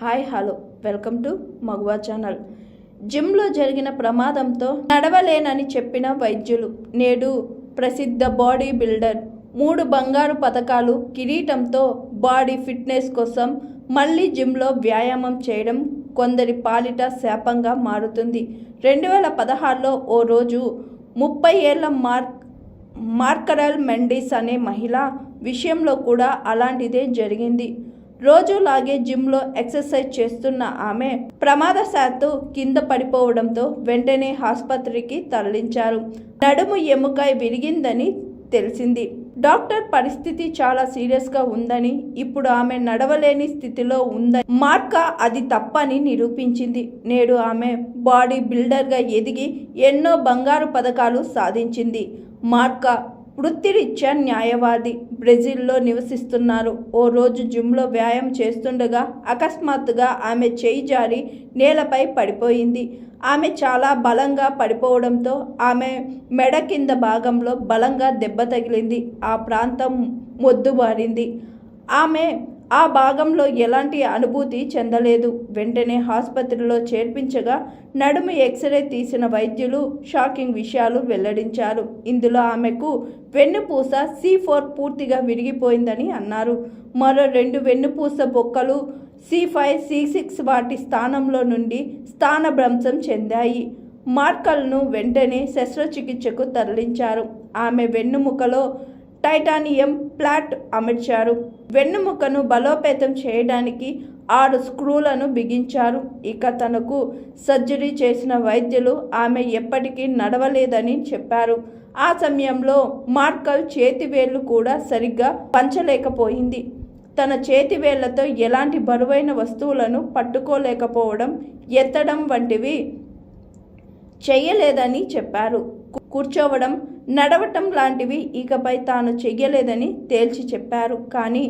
Hi hello. Welcome to Maguva channel. జిమ్లో జరిగిన ప్రమాదంతో నడవలేనని చెప్పిన వైద్యులు నేడు ప్రసిద్ధ బాడీ బిల్డర్ మూడు బంగారు పథకాలు కిరీటంతో బాడీ ఫిట్నెస్ కోసం మళ్ళీ జిమ్లో వ్యాయామం చేయడం కొందరి పాలిట శాపంగా మారుతుంది. రెండు వేల పదహారులో ఓ రోజు ముప్పై ఏళ్ళ మార్క్ మార్కరల్ మెండిస్ అనే మహిళ విషయంలో కూడా అలాంటిదే జరిగింది. రోజులాగే జిమ్లో ఎక్సర్సైజ్ చేస్తున్న ఆమె ప్రమాదశాత్తు కింద పడిపోవడంతో వెంటనే ఆసుపత్రికి తరలించారు. నడుము ఎముకాయ విరిగిందని తెలిసింది. డాక్టర్ పరిస్థితి చాలా సీరియస్గా ఉందని ఇప్పుడు ఆమె నడవలేని స్థితిలో ఉందని మార్కా అది తప్పని నిరూపించింది. నేడు ఆమె బాడీ బిల్డర్గా ఎదిగి ఎన్నో బంగారు పథకాలు సాధించింది. మార్కా వృత్తిరీత్యా న్యాయవాది బ్రెజిల్లో నివసిస్తున్నారు. ఓ రోజు జిమ్లో వ్యాయామం చేస్తుండగా అకస్మాత్తుగా ఆమె చేయి జారి నేలపై పడిపోయింది. ఆమె చాలా బలంగా పడిపోవడంతో ఆమె మెడ కింద భాగంలో బలంగా దెబ్బ తగిలింది. ఆ ప్రాంతం మొద్దుబారింది ఆమె ఆ భాగంలో ఎలాంటి అనుభూతి చెందలేదు. వెంటనే ఆసుపత్రిలో చేర్పించగా నడుము ఎక్స్రే తీసిన వైద్యులు షాకింగ్ విషయాలు వెల్లడించారు. ఇందులో ఆమెకు వెన్నుపూస సి ఫోర్ పూర్తిగా విరిగిపోయిందని అన్నారు. మరో రెండు వెన్నుపూస బొక్కలు సి ఫైవ్ సి సిక్స్ వాటి స్థానంలో నుండి స్థానభ్రంశం చెందాయి. మార్కల్ను వెంటనే శస్త్రచికిత్సకు తరలించారు. ఆమె వెన్నుముకలో టైటానియం ప్లాట్ అమర్చారు. వెన్నుముకను బలోపేతం చేయడానికి ఆరు స్క్రూలను బిగించారు. ఇక తనకు సర్జరీ చేసిన వైద్యులు ఆమె ఎప్పటికీ నడవలేదని చెప్పారు. ఆ సమయంలో మార్కల్ చేతివేళ్ళు కూడా సరిగ్గా పంచలేకపోయింది. తన చేతివేళ్ళతో ఎలాంటి బరువైన వస్తువులను పట్టుకోలేకపోవడం ఎత్తడం వంటివి చేయలేదని చెప్పారు. కూర్చోవడం నడవటం లాంటివి ఇకపై తాను చెయ్యలేదని తేల్చి చెప్పారు. కానీ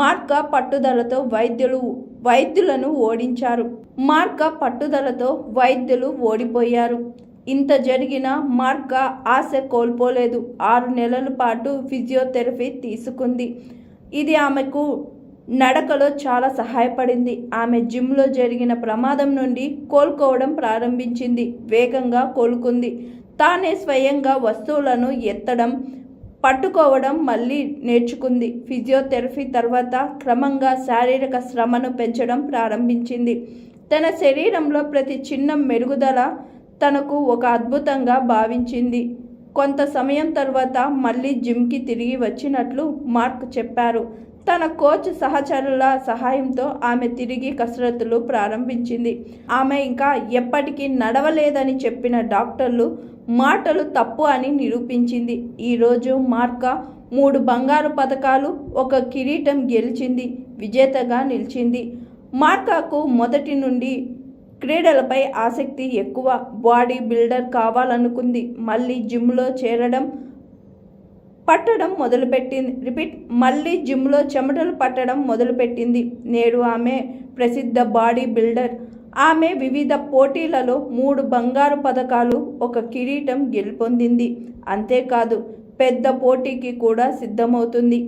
మార్క పట్టుదలతో వైద్యులు వైద్యులను ఓడించారు. మార్క పట్టుదలతో వైద్యులు ఓడిపోయారు. ఇంత జరిగిన మార్క ఆశ కోల్పోలేదు. ఆరు నెలల పాటు ఫిజియోథెరపీ తీసుకుంది. ఇది ఆమెకు నడకలో చాలా సహాయపడింది. ఆమె జిమ్లో జరిగిన ప్రమాదం నుండి కోలుకోవడం ప్రారంభించింది. వేగంగా కోలుకుంది. తానే స్వయంగా వస్తువులను ఎత్తడం పట్టుకోవడం మళ్ళీ నేర్చుకుంది. ఫిజియోథెరపీ తర్వాత క్రమంగా శారీరక శ్రమను పెంచడం ప్రారంభించింది. తన శరీరంలో ప్రతి చిన్న మెరుగుదల తనకు ఒక అద్భుతంగా భావించింది. కొంత సమయం తర్వాత మళ్ళీ జిమ్కి తిరిగి వచ్చినట్లు మార్క్ చెప్పారు. తన కోచ్ సహచరుల సహాయంతో ఆమె తిరిగి కసరత్తులు ప్రారంభించింది. ఆమె ఇంకా ఎప్పటికీ నడవలేదని చెప్పిన డాక్టర్లు మాటలు తప్పు అని నిరూపించింది. ఈరోజు మార్క మూడు బంగారు పథకాలు ఒక కిరీటం గెలిచింది. విజేతగా నిలిచింది. మార్కాకు మొదటి నుండి క్రీడలపై ఆసక్తి ఎక్కువ. బాడీ బిల్డర్ కావాలనుకుంది. మళ్ళీ జిమ్లో చేరడం పట్టడం మొదలుపెట్టింది. రిపీట్ మళ్ళీ జిమ్లో చెమటలు పట్టడం మొదలుపెట్టింది. నేడు ఆమె ప్రసిద్ధ బాడీ బిల్డర్. ఆమె వివిధ పోటీలలో మూడు బంగారు పథకాలు ఒక కిరీటం గెలుపొందింది. అంతేకాదు పెద్ద పోటీకి కూడా సిద్ధమవుతుంది.